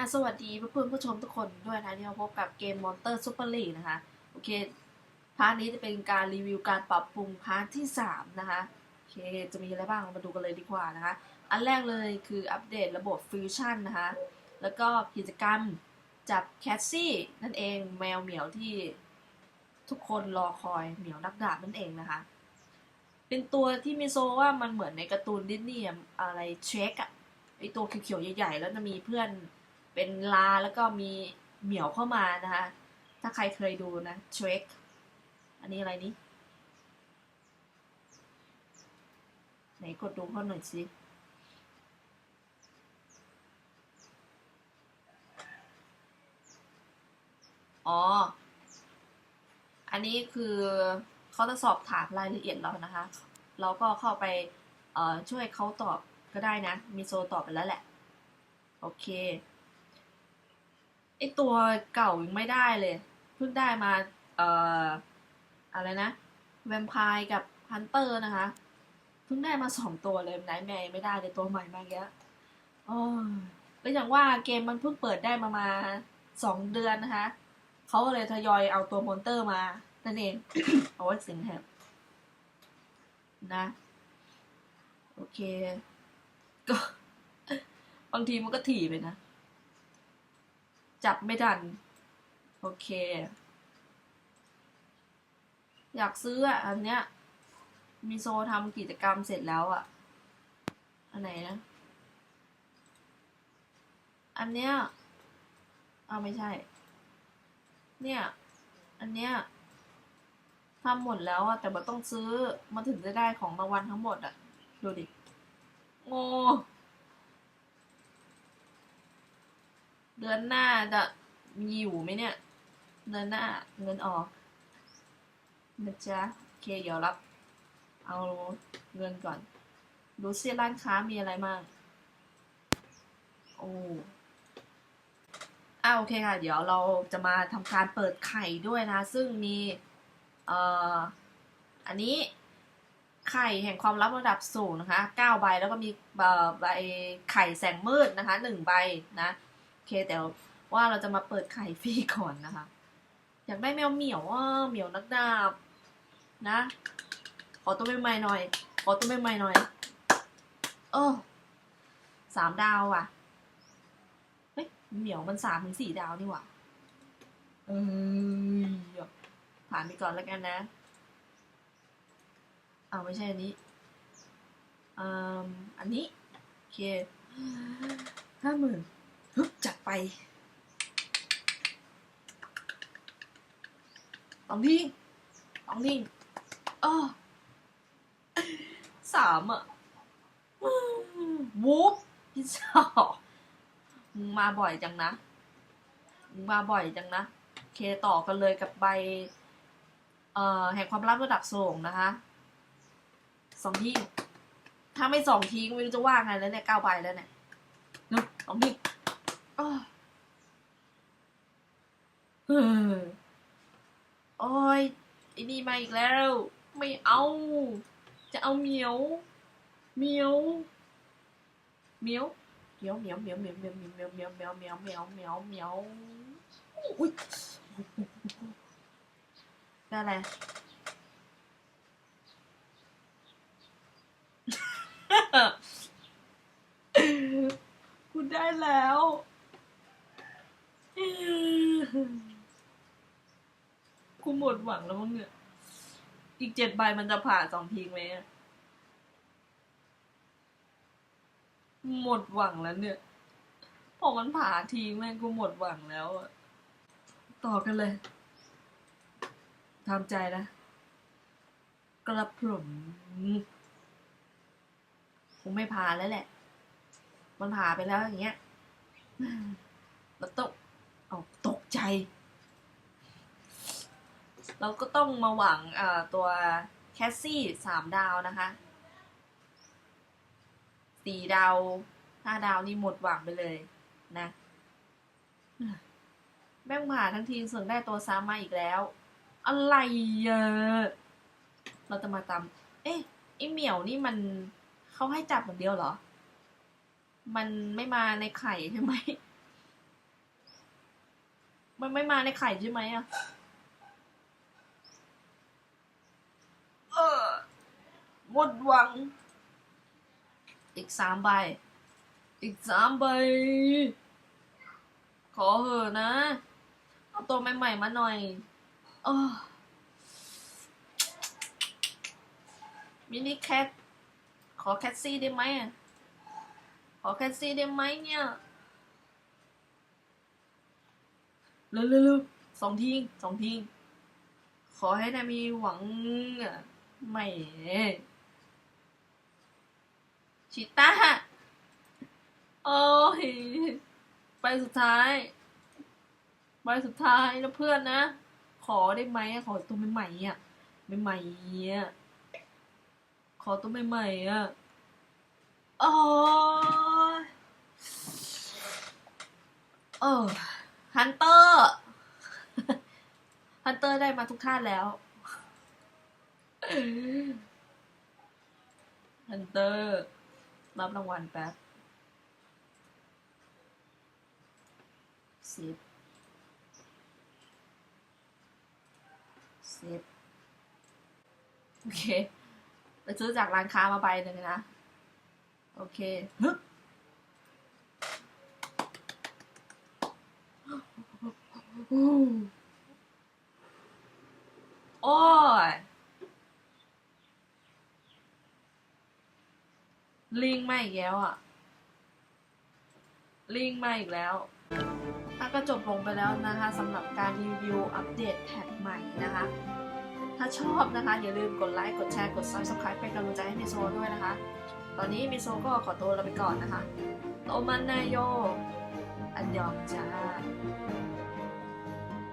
อะสวัสดีเพื่อนผู้ชมทุกคนด้วยนะที่มาพบกับเกม Monster Super League นะคะ โอเค พาร์ทนี้จะเป็นการรีวิวการปรับปรุงพาร์ทที่ 3 นะคะ โอเค จะมีอะไรบ้างมาดูกันเลยดีกว่านะคะ อันแรกเลยคืออัปเดตระบบฟิวชั่นนะคะ แล้วก็กิจกรรมจับแคสซี่นั่นเองแมวเหมียวที่ทุกคนรอคอยเหมียวนักดาบนั่นเองนะคะ เป็นตัวที่มีโซว่ามันเหมือนในการ์ตูนดิสนีย์อะอะไรเช็คอะไอตัวเขียวๆใหญ่ๆ แล้วจะมีเพื่อน เป็นลาแล้วก็มีเหมียวเข้ามานะคะ ถ้าใครเคยดูนะเช็คอันนี้อะไรนี้ไหนกดดูเขาหน่อยสิอ๋อ อันนี้คือเขาจะสอบถามรายละเอียดเรานะคะ เราก็เข้าไปช่วยเขาตอบก็ได้นะ มีโซตอบไปแล้วแหละ โอเค ไอตัวเก่ายังไม่ได้เลย เพิ่งได้มา เอ่อ อะไรนะ แวมไพร์กับฮันเตอร์นะคะ เพิ่งได้มาสองตัวเลยไหนแม่ไม่ได้เลยตัวใหม่มาเยอะโอ้ยแล้วอย่างว่าเกมมันเพิ่งเปิดได้มามาสองเดือนนะคะ เขาเลยทยอยเอาตัวมอนเตอร์มา นั่นเอง เอาไว้สิงแถบนะ โอเค ก็ บางทีมันก็ถี่ไปนะ จับไม่ทัน โอเค อยากซื้ออะ อันเนี้ย มีโซทำกิจกรรมเสร็จแล้วอะ อันไหนนะ อันเนี้ยอ้าวไม่ใช่ เนี่ย อันเนี้ยทำหมดแล้วอะแต่มันต้องซื้อ มันถึงจะได้ของรางวัลทั้งหมดอะดูดิ โง่ เดือนหน้าจะมีอยู่ไหมเนี่ย เดือนหน้าเงินออกนะจ๊ะโอเคเดี๋ยวรับ เอาเงินก่อน ดูซิร้านค้ามีอะไรบ้างโอ้อ่าโอเคค่ะ เดี๋ยวเราจะมาทำการเปิดไข่ด้วยนะ ซึ่งมีเอ่ออันนี้ไข่แห่งความลับระดับสูงนะคะ 9 ใบแล้วก็มีใบไข่แสงมืดนะคะ 1 ใบนะ อเคแต่ว่าเราจะมาเปิดไข่ฟรีก่อนนะคะ อยากได้แมวเหมียวอะเหมียวนักดาบนะ ขอตัวใหม่ๆหน่อย ขอตัวใหม่ๆหน่อย เออสามดาวอะเฮ้ยเหมียวมันสามถึงสี่ดาวนี่หว่าเออผ่านไปก่อนแล้วกันนะ เอาไม่ใช่อันนี้อืมอันนี้ โอเคห้าหมื่น ฮึบจัดไป ต้องทิ้งต้องทิ้งเออสามอะวูบพี่สาวมึงมาบ่อยจังนะมึงมาบ่อยจังนะโอเคต่อกันเลยกับใบ เอ่อ แห่งความลับระดับสูงนะคะสองทีถ้าไม่สองทีก็ไม่รู้จะว่าไงแล้วเนี่ยเก้าใบแล้วเนี่ยเนอะสองที อ้อเฮ้ยโอ้ยไอ้นี่มาอีกแล้ว ไม่เอา จะเอาเหมียว เหมียว เหมียว เหมียวเหมียวเหมียวเหมียวเหมียวเหมียวเหมียวเหมียวเหมียวเหมียวเหมียวเหมียวอุ้ยได้อะไรคุณได้แล้ว กูหมดหวังแล้วมั้งเนี่ย อีกเจ็ดใบมันจะผ่าสองทีไหมหมดหวังแล้วเนี่ยพอมันผ่าทีแม่งกูหมดหวังแล้วอะต่อกันเลยทำใจนะ กระผมคงไม่ผ่าแล้วแหละ มันผ่าไปแล้วอย่างเงี้ยเราต้อง เอาตกใจ เราก็ต้องมาหวังตัวแคสซี่สามดาวนะคะสี่ดาวห้าดาวนี่หมดหวังไปเลยนะแม่งผ่าทั้งทีเสริงได้ตัวซ้ำมาอีกแล้ว อะไรเยอะเราจะมาตามเอ๊ะไอเหมียวนี่มันเขาให้จับอย่างเดียวเหรอ มันไม่มาในไข่ใช่ไหม มันไม่มาในไข่ใช่ไหมอะเออ หมดหวัง อีกสามใบ อีกสามใบ ขอเหอะนะ เอาตัวใหม่ๆมาหน่อยเออมินิแคท ขอแคทซี่ได้ไหมอะขอแคทซี่ได้ไหมเนี่ย เร็วเร็วสองทีสองทีขอให้นายมีหวังอะไม่ชิต้าโอ้ยไปสุดท้ายไปสุดท้ายนะเพื่อนนะ ขอได้ไหมขอตัวใหม่ๆอะใหม่ๆอะขอตัวใหม่ๆอะโอ้ยเออ ฮันเตอร์ ฮันเตอร์ได้มาทุกท่านแล้ว ฮันเตอร์ รับรางวัลแป๊บสิบสิบโอเค ไปซื้อจากร้านค้ามาใบหนึ่งนะ โอเคฮึบ โอ้ยลิงมาอีกแล้วอะ ลิงมาอีกแล้วถ้าก็จบลงไปแล้วนะคะสำหรับการรีวิวอัปเดตแพทใหม่นะคะ ถ้าชอบนะคะ อย่าลืมกดไลค์ กดแชร์ กด subscribe เป็นกำลังใจให้มิโซด้วยนะคะ ตอนนี้มิโซก็ขอตัวลาไปก่อนนะคะ โตมันนายโย อันยองจ้า